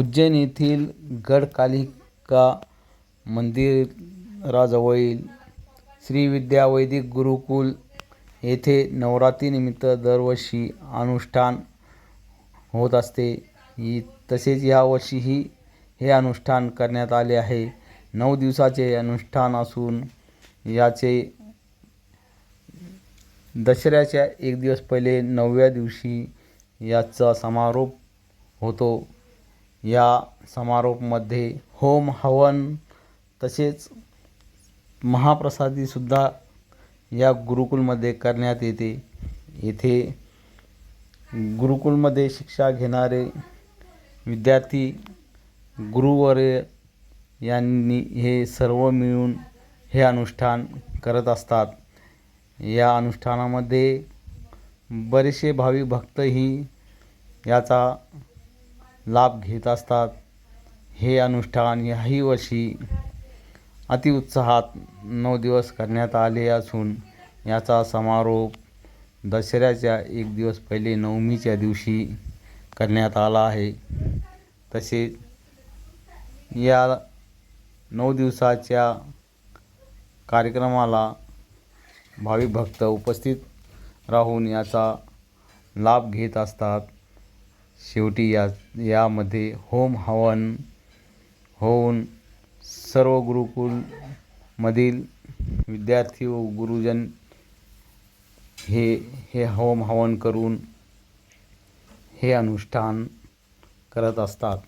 उज्जैन येथील गडकालिका मंदिराजवळील श्री विद्या वैदिक गुरुकुल येथे नवरात्रीनिमित्त दरवर्षी अनुष्ठान होत असते. ही तसेच यावर्षीही हे अनुष्ठान करण्यात आले आहे. नऊ दिवसाचे अनुष्ठान असून याचे दसऱ्याच्या एक दिवस पहिले नवव्या दिवशी याचा समारोप होतो. या समारोपमध्ये होम हवन तसेच महाप्रसादीसुद्धा या गुरुकुलमध्ये करण्यात येते. येथे गुरुकुलमध्ये शिक्षा घेणारे विद्यार्थी गुरुवर्य यांनी हे सर्व मिळून हे अनुष्ठान करत असतात. या अनुष्ठानामध्ये बरेचसे भाविक भक्तही याचा लाभ घेत असतात. हे अनुष्ठान याही वर्षी अतिउत्साहात नऊ दिवस करण्यात आले असून याचा समारोप दसऱ्याच्या एक दिवस पहिले नवमीच्या दिवशी करण्यात आला आहे. तसेच या नऊ दिवसाच्या कार्यक्रमाला भाविक भक्त उपस्थित राहून याचा लाभ घेत असतात. शेवटी या यामध्ये होम हवन होऊन सर्व गुरुकुलमधील विद्यार्थी व गुरुजन हे हे होम हवन करून हे अनुष्ठान करत असतात.